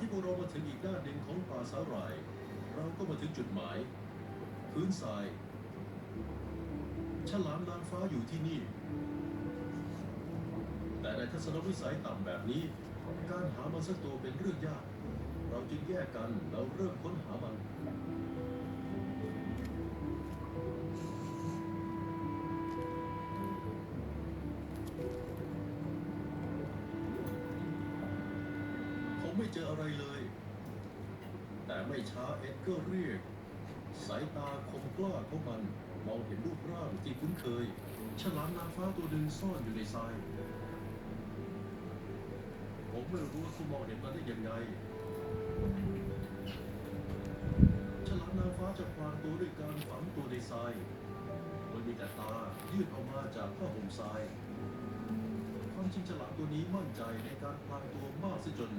ที่พวกเรามาถึงอีกด้านหนึ่งของป่าสาหร่าย เราก็มาถึงจุดหมาย พื้นทราย ฉลามนางฟ้าอยู่ที่นี่ แต่ในทัศนวิสัยต่ำแบบนี้ การหามันสักตัวเป็นเรื่องยาก เราจึงแยกกันแล้วเริ่มค้นหามัน ผมไม่เจออะไรเลย แต่ไม่ช้าเอ็ดก็เรียก สายตาคมกล้าของมันมองเห็นรูปร่างที่คุ้นเคย ฉลามนางฟ้าตัวหนึ่งซ่อนอยู่ในทราย ผมไม่รู้ว่าคุณมองเห็นมันได้ยังไง ฉลามนางฟ้าจะพรางตัวด้วยการฝังตัวในทราย มันมีแต่ตายื่นออกมาจากผ้าห่มทรายความจริงฉลามตัวนี้มั่นใจในการพรางตัวมากเสียจน